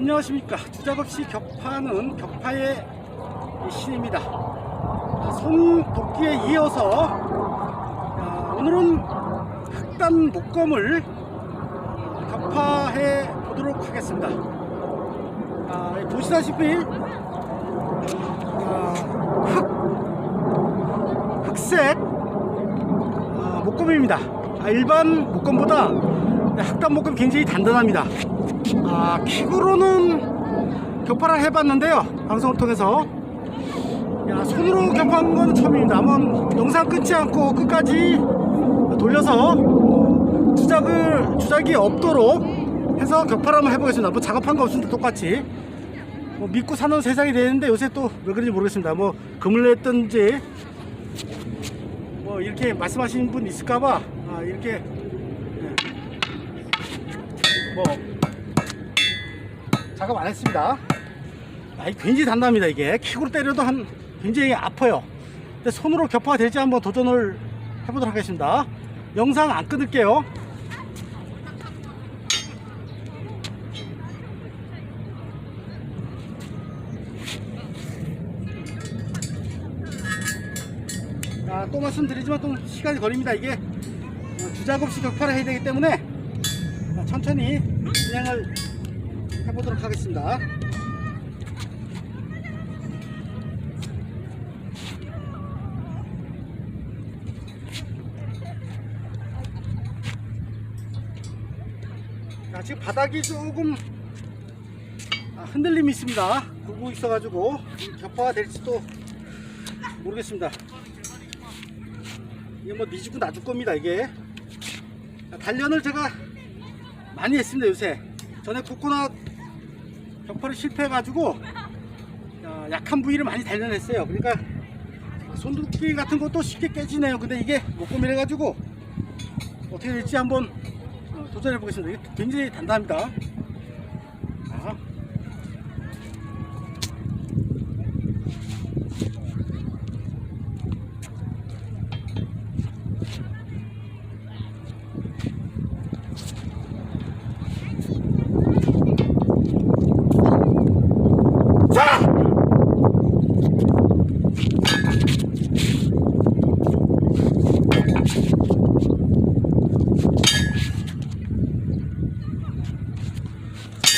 안녕하십니까. 주작 없이 격파는 격파의 신입니다. 아, 송도끼에 이어서 아, 오늘은 흑단 목검을 격파해 보도록 하겠습니다. 아, 보시다시피 아, 흑, 흑색 아, 목검입니다. 아, 일반 목검보다 흑단 목검 굉장히 단단합니다 아, 킥으로는 격파를 해봤는데요. 방송을 통해서. 야, 손으로 격파한 건 처음입니다. 한번 영상 끊지 않고 끝까지 돌려서 어, 주작을, 주작이 없도록 해서 격파를 한번 해보겠습니다. 뭐 작업한 거 없습니다. 똑같이. 뭐 믿고 사는 세상이 되는데 요새 또 왜 그런지 모르겠습니다. 뭐 금을 냈든지 뭐 이렇게 말씀하시는 분 있을까봐 아, 이렇게 예. 뭐 작업 안 했습니다. 아, 이 굉장히 단단합니다, 이게. 킥으로 때려도 한, 굉장히 아파요. 근데 손으로 격파가 될지 한번 도전을 해보도록 하겠습니다. 영상 안 끊을게요. 아, 또 말씀드리지만 또 시간이 걸립니다. 이게 어, 주작 없이 격파를 해야 되기 때문에 어, 천천히 진행을 해보도록 하겠습니다. 자, 지금 바닥이 조금 아, 흔들림이 있습니다. 굴고 있어가지고 격파가 될지도 모르겠습니다. 이게 뭐 미주고 놔줄 겁니다, 이게. 자, 단련을 제가 많이 했습니다, 요새. 전에 코코넛 격파를 실패해가지고 어, 약한 부위를 많이 단련했어요. 그러니까 손두끼 같은 것도 쉽게 깨지네요. 근데 이게 목금이래가지고 어떻게 될지 한번 어, 도전해 보겠습니다. 굉장히 단단합니다.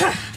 Ha!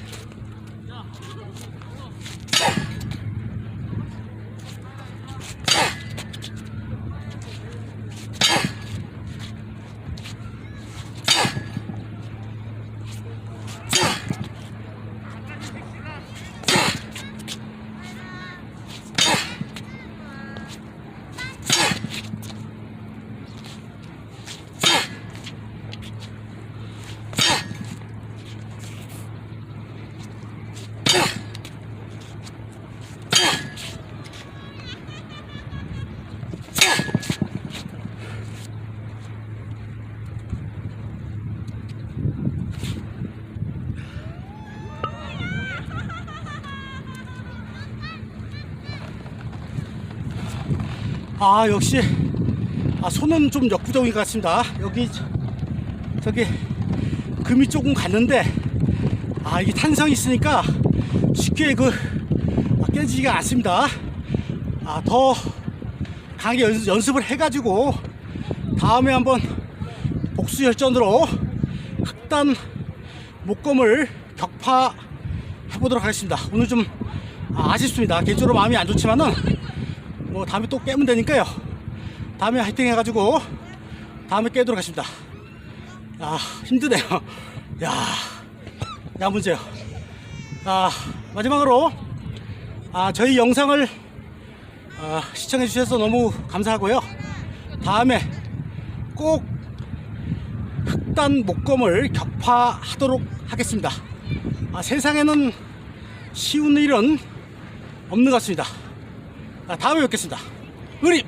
아 역시. 아 손은 좀 역부족인 것 같습니다. 여기 저- 저기 금이 조금 갔는데 아 이게 탄성이 있으니까 쉽게 그 아, 깨지지가 않습니다. 아 더 강하게 연, 연습을 해가지고 다음에 한번 복수 열전으로 흑단 목검을 격파 해 보도록 하겠습니다. 오늘 좀 아, 아쉽습니다. 개인적으로 마음이 안 좋지만은 뭐 다음에 또 깨면 되니까요. 다음에 화이팅 해가지고 다음에 깨도록 하겠습니다. 야 힘드네요. 야, 야 문제요. 아 마지막으로 아 저희 영상을 아, 시청해 주셔서 너무 감사하고요. 다음에 꼭 흑단 목검을 격파하도록 하겠습니다. 아, 세상에는 쉬운 일은 없는 것 같습니다. 아, 다음에 뵙겠습니다. 의리